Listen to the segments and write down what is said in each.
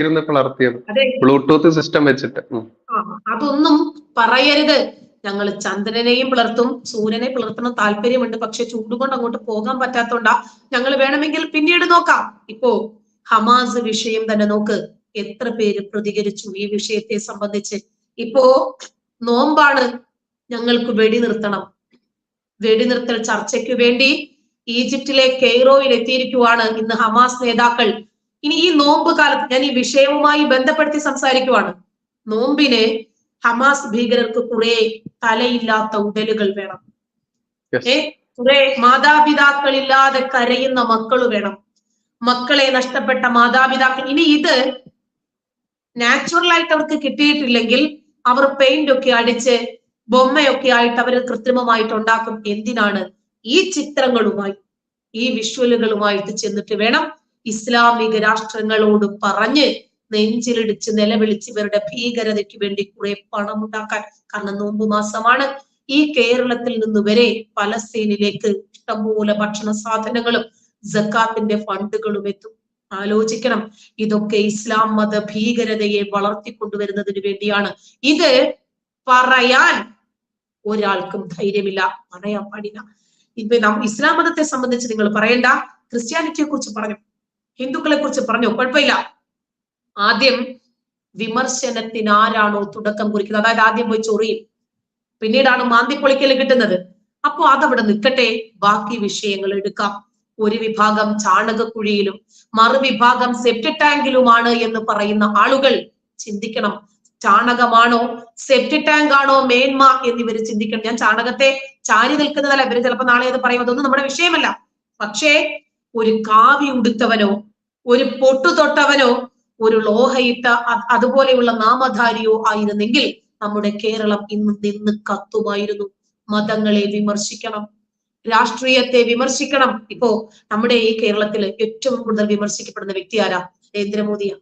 ഇരുന്ന് പിളർത്തിയത് Bluetooth system വെച്ചിട്ട്. അതൊന്നും പറയരുത്. ഞങ്ങൾ ചന്ദ്രനെയും പിളർത്തും സൂര്യനെ പിളർത്തണം താല്പര്യമുണ്ട്. പക്ഷെ ചൂടുകൊണ്ട് അങ്ങോട്ട് പോകാൻ പറ്റാത്തോണ്ടാ ഞങ്ങൾ വേണമെങ്കിൽ പിന്നീട് നോക്കാം. ഇപ്പോ ഹമാസ് വിഷയം തന്നെ നോക്ക്. എത്ര പേര് പ്രതികരിച്ചു ഈ വിഷയത്തെ സംബന്ധിച്ച്? ഇപ്പോ നോമ്പാണ്. ഞങ്ങൾക്ക് വെടി നിർത്തണം. വെടിനിർത്തൽ ചർച്ചയ്ക്ക് വേണ്ടി ഈജിപ്തിലെ കെയ്റോയിൽ എത്തിയിരിക്കുവാണ് ഇന്ന് ഹമാസ് നേതാക്കൾ. ഇനി ഈ നോമ്പ് കാലത്ത് ഞാൻ ഈ വിഷയവുമായി ബന്ധപ്പെടുത്തി സംസാരിക്കുവാണ്. നോമ്പിന് ഹമാസ് ഭീകരർക്ക് കുറെ തലയില്ലാത്ത ഉടലുകൾ വേണം. ഏ? കുറെ മാതാപിതാക്കളില്ലാതെ കരയുന്ന മക്കൾ വേണം. മക്കളെ നഷ്ടപ്പെട്ട മാതാപിതാക്കൾ. ഇനി ഇത് നാച്ചുറൽ ആയിട്ട് അവർക്ക് കിട്ടിയിട്ടില്ലെങ്കിൽ അവർ പെയിന്റ് ഒക്കെ അടിച്ച് ബൊമ്മയൊക്കെ ആയിട്ട് അവർ കൃത്രിമമായിട്ട് ഉണ്ടാക്കും. എന്തിനാണ് ഈ ചിത്രങ്ങളുമായി ഈ വിഷ്വലുകളുമായിട്ട് ചെന്നിട്ട് വേണം ഇസ്ലാമിക രാഷ്ട്രങ്ങളോട് പറഞ്ഞ് നെഞ്ചിലിടിച്ച് നിലവിളിച്ച് ഇവരുടെ ഭീകരതയ്ക്ക് വേണ്ടി കുറെ പണം ഉണ്ടാക്കാൻ കാരണം നോമ്പ് മാസമാണ്. ഈ കേരളത്തിൽ നിന്ന് വരെ പലസ്തീനിലേക്ക് ഇഷ്ടംപോലെ ഭക്ഷണ സാധനങ്ങളും ജക്കാത്തിന്റെ ഫണ്ടുകളും എത്തും. ആലോചിക്കണം. ഇതൊക്കെ ഇസ്ലാം മത ഭീകരതയെ വളർത്തിക്കൊണ്ടുവരുന്നതിന് വേണ്ടിയാണ്. ഇത് പറയാൻ ഒരാൾക്കും ധൈര്യമില്ല. പറയാൻ പാടില്ല ഇപ്പൊ നാം ഇസ്ലാം മതത്തെ സംബന്ധിച്ച് നിങ്ങൾ പറയണ്ട. ക്രിസ്ത്യാനിറ്റിയെ കുറിച്ച് പറഞ്ഞു. ഹിന്ദുക്കളെ കുറിച്ച് പറഞ്ഞു. കുഴപ്പമില്ല. ആദ്യം വിമർശനത്തിന് ആരാണോ തുടക്കം കുറിക്കുന്നത്? അതായത് ആദ്യം പോയി ചൊറിയും. പിന്നീടാണ് മാന്തിപ്പൊളിക്കൽ കിട്ടുന്നത്. അപ്പോ അതവിടെ നിൽക്കട്ടെ. ബാക്കി വിഷയങ്ങൾ എടുക്കാം. ഒരു വിഭാഗം ചാണകക്കുഴിയിലും മറുവിഭാഗം സെപ്റ്റ് ടാങ്കിലുമാണ് എന്ന് പറയുന്ന ആളുകൾ ചിന്തിക്കണം. ചാണകമാണോ സെപ്റ്റ് ടാങ്ക് ആണോ മേന്മ എന്നിവർ ചിന്തിക്കണം. ഞാൻ ചാണകത്തെ ചാരി നിൽക്കുന്നതല്ല. ഇവർ ചിലപ്പോൾ നാളെ അത് പറയും അതൊന്നും നമ്മുടെ വിഷയമല്ല. പക്ഷേ ഒരു കാവി ഉടുത്തവനോ ഒരു പൊട്ടു തൊട്ടവനോ ഒരു ലോഹയിട്ട അതുപോലെയുള്ള നാമധാരിയോ ആയിരുന്നെങ്കിൽ നമ്മുടെ കേരളം ഇന്ന് നിന്ന് കത്തുമായിരുന്നു. മതങ്ങളെ വിമർശിക്കണം. രാഷ്ട്രീയത്തെ വിമർശിക്കണം. ഇപ്പോ നമ്മുടെ ഈ കേരളത്തിൽ ഏറ്റവും കൂടുതൽ വിമർശിക്കപ്പെടുന്ന വ്യക്തി ആരാ? നരേന്ദ്രമോദിയാ.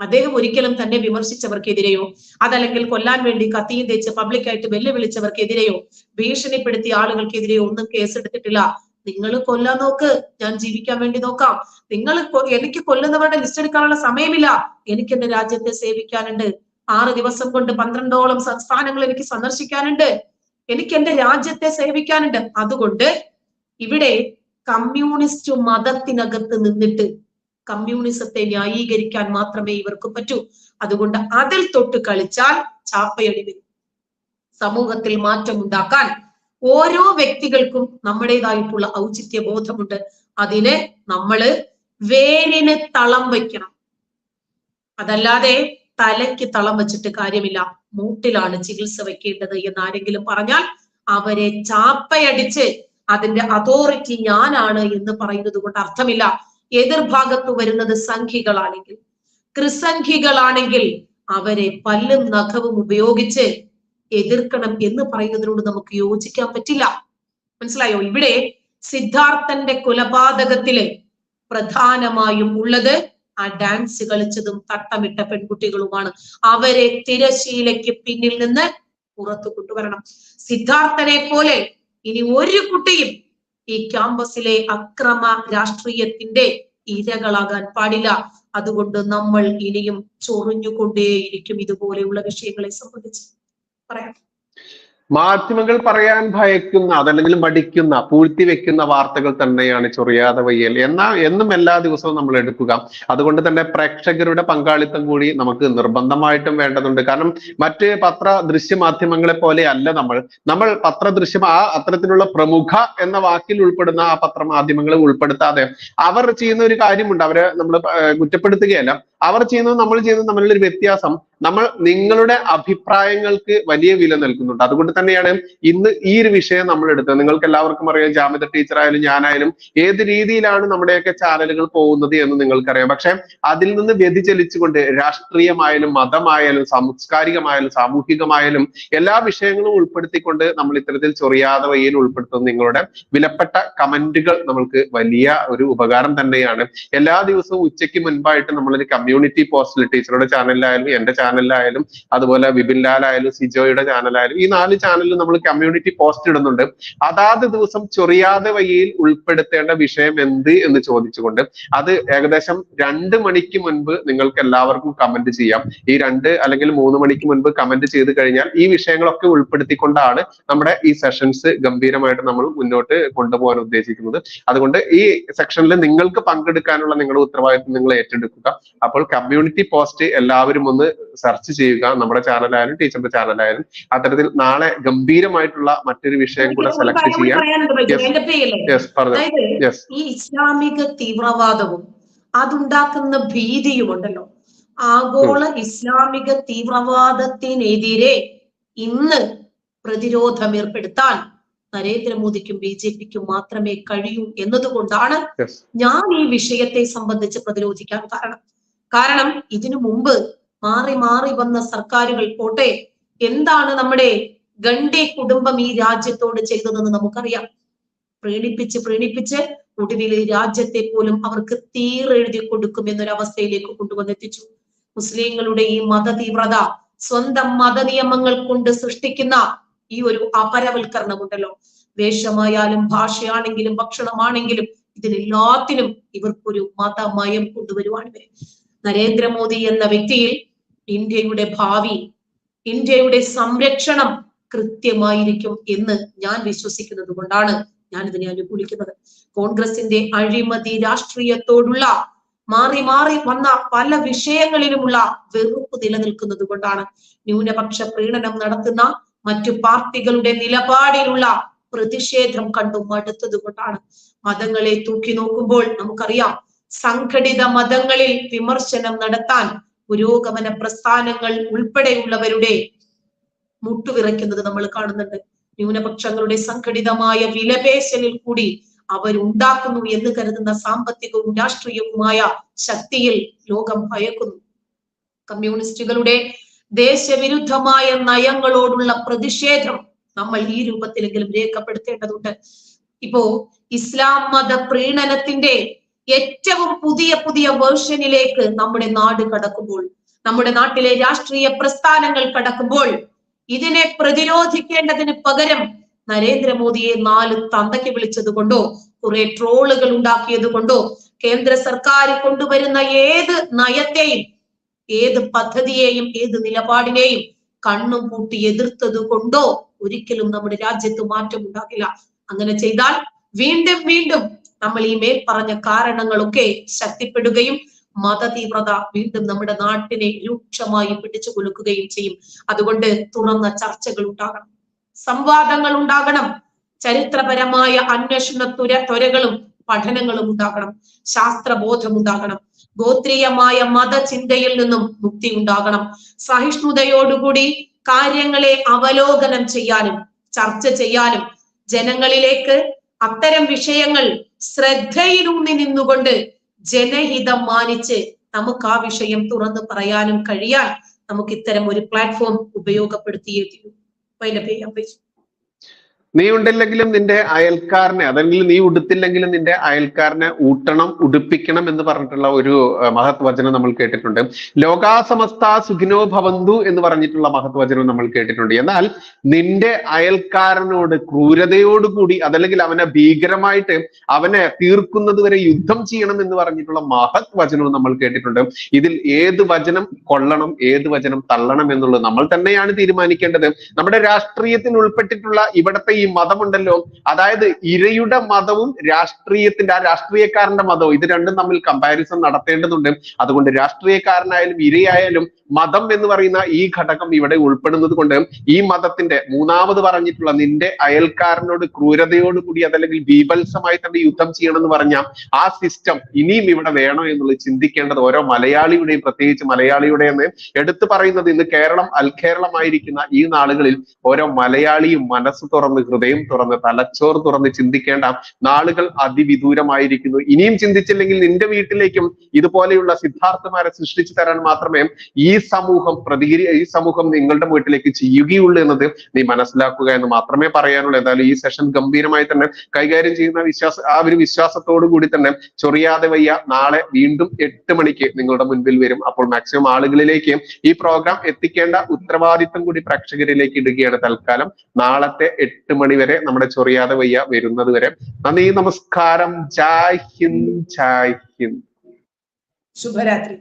അദ്ദേഹം ഒരിക്കലും തന്നെ വിമർശിച്ചവർക്കെതിരെയോ അതല്ലെങ്കിൽ കൊല്ലാൻ വേണ്ടി കത്തിയും തേച്ച് പബ്ലിക്കായിട്ട് വെല്ലുവിളിച്ചവർക്കെതിരെയോ ഭീഷണിപ്പെടുത്തിയ ആളുകൾക്കെതിരെയോ ഒന്നും കേസെടുത്തിട്ടില്ല. നിങ്ങൾ കൊല്ലാൻ നോക്ക് ഞാൻ ജീവിക്കാൻ വേണ്ടി നോക്കാം. നിങ്ങൾ എനിക്ക് കൊല്ലുന്നവരുടെ ലിസ്റ്റ് എടുക്കാനുള്ള സമയമില്ല. എനിക്ക് എന്റെ രാജ്യത്തെ സേവിക്കാനുണ്ട്. ആറ് ദിവസം കൊണ്ട് പന്ത്രണ്ടോളം സംസ്ഥാനങ്ങൾ എനിക്ക് സന്ദർശിക്കാനുണ്ട്. എനിക്ക് എന്റെ രാജ്യത്തെ സേവിക്കാനുണ്ട്. അതുകൊണ്ട് ഇവിടെ കമ്മ്യൂണിസ്റ്റ് മതത്തിനകത്ത് നിന്നിട്ട് കമ്മ്യൂണിസത്തെ ന്യായീകരിക്കാൻ മാത്രമേ ഇവർക്ക് പറ്റൂ. അതുകൊണ്ട് അതിൽ തൊട്ട് കളിച്ചാൽ ചാപ്പയടി വരും. സമൂഹത്തിൽ മാറ്റമുണ്ടാക്കാൻ ഓരോ വ്യക്തികൾക്കും നമ്മുടേതായിട്ടുള്ള ഔചിത്യ ബോധമുണ്ട് അതിനെ നമ്മൾ വേരിന് തളം വയ്ക്കണം. അതല്ലാതെ തലയ്ക്ക് തളം വെച്ചിട്ട് കാര്യമില്ല. മൂട്ടിലാണ് ചികിത്സ വെക്കേണ്ടത് എന്ന് ആരെങ്കിലും പറഞ്ഞാൽ അവരെ ചാപ്പയടിച്ച് അതിന്റെ അതോറിറ്റി ഞാനാണ് എന്ന് പറയുന്നത് കൊണ്ട് അർത്ഥമില്ല. എതിർഭാഗത്ത് വരുന്നത് സംഖികളാണെങ്കിൽ. ക്രിസംഖ്യകളാണെങ്കിൽ അവരെ പല്ലും നഖവും ഉപയോഗിച്ച് എതിർക്കണം എന്ന് പറയുന്നതിനോട് നമുക്ക് യോജിക്കാൻ പറ്റില്ല. മനസ്സിലായോ? ഇവിടെ സിദ്ധാർത്ഥന്റെ കൊലപാതകത്തിൽ പ്രധാനമായും ഉള്ളത് ആ ഡാൻസ് കളിച്ചതും തട്ടമിട്ട പെൺകുട്ടികളുമാണ്. അവരെ തിരശീലയ്ക്ക് പിന്നിൽ നിന്ന് പുറത്തു കൊണ്ടുവരണം. സിദ്ധാർത്ഥനെ പോലെ ഇനി ഒരു കുട്ടിയും ഈ ക്യാമ്പസിലെ അക്രമ രാഷ്ട്രീയത്തിന്റെ ഇരകളാകാൻ പാടില്ല. അതുകൊണ്ട് നമ്മൾ ഇനിയും ചൊറിഞ്ഞുകൊണ്ടേയിരിക്കും ഇതുപോലെയുള്ള വിഷയങ്ങളെ സംബന്ധിച്ച്. മാധ്യമങ്ങൾ പറയാൻ ഭയക്കുന്ന അതല്ലെങ്കിൽ മടിക്കുന്ന പൂഴ്ത്തി വെക്കുന്ന വാർത്തകൾ തന്നെയാണ് ചൊറിയാതെ വയ്യൽ. എന്നാ എന്നും എല്ലാ ദിവസവും നമ്മൾ എടുക്കുക. അതുകൊണ്ട് തന്നെ പ്രേക്ഷകരുടെ പങ്കാളിത്തം കൂടി നമുക്ക് നിർബന്ധമായിട്ടും വേണ്ടതുണ്ട്. കാരണം മറ്റ് പത്ര ദൃശ്യ മാധ്യമങ്ങളെ പോലെ അല്ല നമ്മൾ. നമ്മൾ പത്ര ദൃശ്യം ആ അത്തരത്തിലുള്ള പ്രമുഖ എന്ന വാക്കിൽ ഉൾപ്പെടുന്ന ആ പത്രമാധ്യമങ്ങളെ ഉൾപ്പെടുത്താതെ അവർ ചെയ്യുന്ന ഒരു കാര്യമുണ്ട്. അവരെ നമ്മൾ കുറ്റപ്പെടുത്തുകയല്ല. അവർ ചെയ്യുന്നതും നമ്മൾ ചെയ്യുന്നതും തമ്മിലുള്ള ഒരു വ്യത്യാസം നമ്മൾ നിങ്ങളുടെ അഭിപ്രായങ്ങൾക്ക് വലിയ വില നൽകുന്നുണ്ട്. അതുകൊണ്ട് തന്നെയാണ് ഇന്ന് ഈ ഒരു വിഷയം നമ്മൾ എടുത്തത്. നിങ്ങൾക്ക് എല്ലാവർക്കും അറിയാം ജാമ്യത ടീച്ചർ ആയാലും ഞാനായാലും ഏത് രീതിയിലാണ് നമ്മുടെയൊക്കെ ചാനലുകൾ പോകുന്നത് എന്ന് നിങ്ങൾക്കറിയാം. പക്ഷെ അതിൽ നിന്ന് വ്യതിചലിച്ചുകൊണ്ട് രാഷ്ട്രീയമായാലും മതമായാലും സാംസ്കാരികമായാലും സാമൂഹികമായാലും എല്ലാ വിഷയങ്ങളും ഉൾപ്പെടുത്തിക്കൊണ്ട് നമ്മൾ ഇത്തരത്തിൽ ചൊറിയാതെ വയ്യയിൽ ഉൾപ്പെടുത്തുന്ന നിങ്ങളുടെ വിലപ്പെട്ട കമന്റുകൾ നമ്മൾക്ക് വലിയ ഒരു ഉപകാരം തന്നെയാണ്. എല്ലാ ദിവസവും ഉച്ചയ്ക്ക് മുൻപായിട്ട് നമ്മളൊരു കമ്മ്യൂണിറ്റി കമ്മ്യൂണിറ്റി പോസ്റ്റിൽ ടീച്ചറുടെ ചാനലിലായാലും എന്റെ ചാനലിലായാലും അതുപോലെ വിപിൻ ലാലായാലും സിജോയുടെ ചാനലായാലും ഈ നാല് ചാനലിൽ നമ്മൾ കമ്മ്യൂണിറ്റി പോസ്റ്റ് ഇടുന്നുണ്ട്. അതാത് ദിവസം ചൊറിയാതെ വഴിയിൽ ഉൾപ്പെടുത്തേണ്ട വിഷയം എന്ത് എന്ന് ചോദിച്ചുകൊണ്ട് അത് ഏകദേശം രണ്ട് മണിക്ക് മുൻപ് നിങ്ങൾക്ക് എല്ലാവർക്കും കമന്റ് ചെയ്യാം. ഈ രണ്ട് അല്ലെങ്കിൽ മൂന്ന് മണിക്ക് മുൻപ് കമന്റ് ചെയ്ത് കഴിഞ്ഞാൽ ഈ വിഷയങ്ങളൊക്കെ ഉൾപ്പെടുത്തിക്കൊണ്ടാണ് നമ്മുടെ ഈ സെഷൻസ് ഗംഭീരമായിട്ട് നമ്മൾ മുന്നോട്ട് കൊണ്ടുപോകാൻ ഉദ്ദേശിക്കുന്നത്. അതുകൊണ്ട് ഈ സെക്ഷനിൽ നിങ്ങൾക്ക് പങ്കെടുക്കാനുള്ള നിങ്ങളുടെ ഉത്തരവാദിത്വം നിങ്ങൾ ഏറ്റെടുക്കുക. അപ്പോൾ കമ്മ്യൂണിറ്റി പോസ്റ്റ് എല്ലാവരും ഒന്ന് സെർച്ച് ചെയ്യുക. നമ്മുടെ ചാനലായാലും ടീച്ചറുടെ ചാനലായാലും അത്തരത്തിൽ നാളെ ഗംഭീരമായിട്ടുള്ള മറ്റൊരു വിഷയം കൂടെ സെലക്ട് ചെയ്യാൻ Yes. യെസ് പറഞ്ഞു. യെസ് ഈ ഇസ്ലാമിക തീവ്രവാദവും അതുണ്ടാക്കുന്ന ഭീതിയുമുണ്ടല്ലോ. ആഗോള ഇസ്ലാമിക തീവ്രവാദത്തിനെതിരെ ഇന്ന് പ്രതിരോധം ഏർപ്പെടുത്താൻ നരേന്ദ്രമോദിക്കും ബി ജെ പിക്കും മാത്രമേ കഴിയൂ എന്നതുകൊണ്ടാണ് ഞാൻ ഈ വിഷയത്തെ സംബന്ധിച്ച് പ്രതിരോധിക്കാൻ കാരണം. കാരണം ഇതിനു മുമ്പ് മാറി മാറി വന്ന സർക്കാരുകൾ പോട്ടെ എന്താണ് നമ്മുടെ ഗണ്ടേ കുടുംബം ഈ രാജ്യത്തോട് ചെയ്തതെന്ന് നമുക്കറിയാം. പ്രീണിപ്പിച്ച് പ്രീണിപ്പിച്ച് ഒടുവിൽ രാജ്യത്തെ പോലും അവർക്ക് തീരെഴുതി കൊടുക്കും എന്നൊരവസ്ഥയിലേക്ക് കൊണ്ടുവന്നെത്തിച്ചു. മുസ്ലിങ്ങളുടെ ഈ മത തീവ്രത സ്വന്തം മത നിയമങ്ങൾ കൊണ്ട് സൃഷ്ടിക്കുന്ന ഈ ഒരു അപരവൽക്കരണമുണ്ടല്ലോ. വേഷമായാലും ഭാഷയാണെങ്കിലും ഭക്ഷണമാണെങ്കിലും ഇതിനെല്ലാത്തിനും ഇവർക്കൊരു മതമയം കൊണ്ടുവരുവാണ് ഇവർ. നരേന്ദ്രമോദി എന്ന വ്യക്തിയിൽ ഇന്ത്യയുടെ ഭാവി ഇന്ത്യയുടെ സംരക്ഷണം കൃത്യമായിരിക്കും എന്ന് ഞാൻ വിശ്വസിക്കുന്നത് കൊണ്ടാണ് ഇതിനെ അനുകൂലിക്കുന്നത്. കോൺഗ്രസിന്റെ അഴിമതി രാഷ്ട്രീയത്തോടുള്ള മാറി മാറി വന്ന പല വിഷയങ്ങളിലുമുള്ള വെറുപ്പ് നിലനിൽക്കുന്നത് കൊണ്ടാണ് ന്യൂനപക്ഷ പ്രീണനം നടത്തുന്ന മറ്റു പാർട്ടികളുടെ നിലപാടിലുള്ള പ്രതിഷേധം കണ്ടു മടുത്തത് കൊണ്ടാണ്. മതങ്ങളെ തൂക്കി നോക്കുമ്പോൾ നമുക്കറിയാം സംഘടിത മതങ്ങളിൽ വിമർശനം നടത്താൻ പുരോഗമന പ്രസ്ഥാനങ്ങൾ ഉൾപ്പെടെയുള്ളവരുടെ മുട്ടുവിറയ്ക്കുന്നത് നമ്മൾ കാണുന്നുണ്ട്. ന്യൂനപക്ഷങ്ങളുടെ സംഘടിതമായ വിലപേശലിൽ കൂടി അവരുണ്ടാക്കുന്നു എന്ന് കരുതുന്ന സാമ്പത്തികവും രാഷ്ട്രീയവുമായ ശക്തിയിൽ ലോകം ഭയക്കുന്നു. കമ്മ്യൂണിസ്റ്റുകളുടെ ദേശവിരുദ്ധമായ നയങ്ങളോടുള്ള പ്രതിഷേധം നമ്മൾ ഈ രൂപത്തിലെങ്കിലും രേഖപ്പെടുത്തേണ്ടതുണ്ട്. ഇപ്പോ ഇസ്ലാം മത പ്രീണനത്തിന്റെ ഏറ്റവും പുതിയ പുതിയ വേർഷനിലേക്ക് നമ്മുടെ നാട് കടക്കുമ്പോൾ നമ്മുടെ നാട്ടിലെ രാഷ്ട്രീയ പ്രസ്ഥാനങ്ങൾ കടക്കുമ്പോൾ ഇതിനെ പ്രതിരോധിക്കേണ്ടതിന് പകരം നരേന്ദ്രമോദിയെ നാല് തന്തയ്ക്ക് വിളിച്ചത് കൊണ്ടോ കുറെ ട്രോളുകൾ ഉണ്ടാക്കിയത് കൊണ്ടോ കേന്ദ്ര സർക്കാർ കൊണ്ടുവരുന്ന ഏത് നയത്തെയും ഏത് പദ്ധതിയെയും ഏത് നിലപാടിനെയും കണ്ണും പൂട്ടി എതിർത്തത് കൊണ്ടോ ഒരിക്കലും നമ്മുടെ രാജ്യത്ത് മാറ്റം ഉണ്ടാകില്ല അങ്ങനെ ചെയ്താൽ വീണ്ടും വീണ്ടും നമ്മൾ ഈ മേൽ പറഞ്ഞ കാരണങ്ങളൊക്കെ ശക്തിപ്പെടുകയും മതതീവ്രത വീണ്ടും നമ്മുടെ നാട്ടിനെ രൂക്ഷമായി പിടിച്ചു കൊലുക്കുകയും ചെയ്യും. അതുകൊണ്ട് തുറന്ന ചർച്ചകൾ ഉണ്ടാകണം. സംവാദങ്ങൾ ഉണ്ടാകണം. ചരിത്രപരമായ അന്വേഷണ തുര ത്വരകളും പഠനങ്ങളും ഉണ്ടാകണം. ശാസ്ത്രബോധം ഉണ്ടാകണം. ഗോത്രീയമായ മതചിന്തയിൽ നിന്നും മുക്തി ഉണ്ടാകണം. സഹിഷ്ണുതയോടുകൂടി കാര്യങ്ങളെ അവലോകനം ചെയ്യാനും ചർച്ച ചെയ്യാനും ജനങ്ങളിലേക്ക് അത്തരം വിഷയങ്ങൾ ശ്രദ്ധയിലൂന്നി നിന്നുകൊണ്ട് ജനഹിതം മാനിച്ച് നമുക്ക് ആ വിഷയം തുറന്നു പറയാനും കഴിയാൻ നമുക്ക് ഇത്തരം ഒരു പ്ലാറ്റ്ഫോം ഉപയോഗപ്പെടുത്തിയേ തീരൂ. നീ ഉണ്ടില്ലെങ്കിലും നിന്റെ അയൽക്കാരനെ അതല്ലെങ്കിൽ നീ ഉടുത്തില്ലെങ്കിലും നിന്റെ അയൽക്കാരനെ ഊട്ടണം ഉടുപ്പിക്കണം എന്ന് പറഞ്ഞിട്ടുള്ള ഒരു മഹത് വചനം നമ്മൾ കേട്ടിട്ടുണ്ട്. ലോകാസമസ്ത സുഖിനോ ഭവന്തു എന്ന് പറഞ്ഞിട്ടുള്ള മഹത് വചനം നമ്മൾ കേട്ടിട്ടുണ്ട്. എന്നാൽ നിന്റെ അയൽക്കാരനോട് ക്രൂരതയോടുകൂടി അതല്ലെങ്കിൽ അവനെ ഭീകരമായിട്ട് അവനെ തീർക്കുന്നത് വരെ യുദ്ധം ചെയ്യണം എന്ന് പറഞ്ഞിട്ടുള്ള മഹത് വചനവും നമ്മൾ കേട്ടിട്ടുണ്ട്. ഇതിൽ ഏത് വചനം കൊള്ളണം ഏത് വചനം തള്ളണം എന്നുള്ളത് നമ്മൾ തന്നെയാണ് തീരുമാനിക്കേണ്ടത്. നമ്മുടെ രാഷ്ട്രീയത്തിൽ ഉൾപ്പെട്ടിട്ടുള്ള ഇവിടത്തെ ഈ മതമുണ്ടല്ലോ. അതായത് ഇരയുടെ മതവും രാഷ്ട്രീയത്തിന്റെ ആ രാഷ്ട്രീയക്കാരന്റെ മതവും ഇത് രണ്ടും തമ്മിൽ കമ്പാരിസൺ നടത്തേണ്ടതുണ്ട്. അതുകൊണ്ട് രാഷ്ട്രീയക്കാരനായാലും ഇരയായാലും മതം എന്ന് പറയുന്ന ഈ ഘടകം ഇവിടെ ഉൾപ്പെടുന്നത് കൊണ്ട് ഈ മതത്തിന്റെ മൂന്നാമത് പറഞ്ഞിട്ടുള്ള നിന്റെ അയൽക്കാരനോട് ക്രൂരതയോടുകൂടി അതല്ലെങ്കിൽ ബീഭത്സമായി തന്നെ യുദ്ധം ചെയ്യണം എന്ന് പറഞ്ഞ ആ സിസ്റ്റം ഇനിയും ഇവിടെ വേണോ എന്നുള്ളത് ചിന്തിക്കേണ്ടത് ഓരോ മലയാളിയുടെയും പ്രത്യേകിച്ച് മലയാളിയുടെ എന്ന് എടുത്തു പറയുന്നത് ഇന്ന് കേരളം അൽകേരളമായിരിക്കുന്ന ഈ നാളുകളിൽ ഓരോ മലയാളിയും മനസ്സ് തുറന്ന് ഹൃദയം തുറന്ന് തലച്ചോർ തുറന്ന് ചിന്തിക്കേണ്ട നാളുകൾ അതിവിദൂരമായിരിക്കുന്നു. ഇനിയും ചിന്തിച്ചില്ലെങ്കിൽ നിന്റെ വീട്ടിലേക്കും ഇതുപോലെയുള്ള സിദ്ധാർത്ഥമാരെ സൃഷ്ടിച്ചു തരാൻ മാത്രമേ ഈ സമൂഹം പ്രതികരി ഈ സമൂഹം നിങ്ങളുടെ വീട്ടിലേക്ക് ചെയ്യുകയുള്ളൂ എന്നത് നീ മനസ്സിലാക്കുക എന്ന് മാത്രമേ പറയാനുള്ളൂ. എന്തായാലും ഈ സെഷൻ ഗംഭീരമായി തന്നെ കൈകാര്യം ചെയ്യുന്ന വിശ്വാസ ആ ഒരു വിശ്വാസത്തോടു കൂടി തന്നെ ചൊറിയാതെ വയ്യ. നാളെ വീണ്ടും എട്ട് മണിക്ക് നിങ്ങളുടെ മുൻപിൽ വരും. അപ്പോൾ മാക്സിമം ആളുകളിലേക്ക് ഈ പ്രോഗ്രാം എത്തിക്കേണ്ട ഉത്തരവാദിത്തം കൂടി പ്രേക്ഷകരിലേക്ക് ഇടുകയാണ് തൽക്കാലം. നാളത്തെ എട്ട് മണി വരെ നമ്മുടെ ചൊറിയാതെ വയ്യ വരുന്നത് വരെ. നന്ദി നമസ്കാരം. ജായ് ഹിന്ദ് ജായ് ഹിന്ദ്. ശുഭരാത്രി.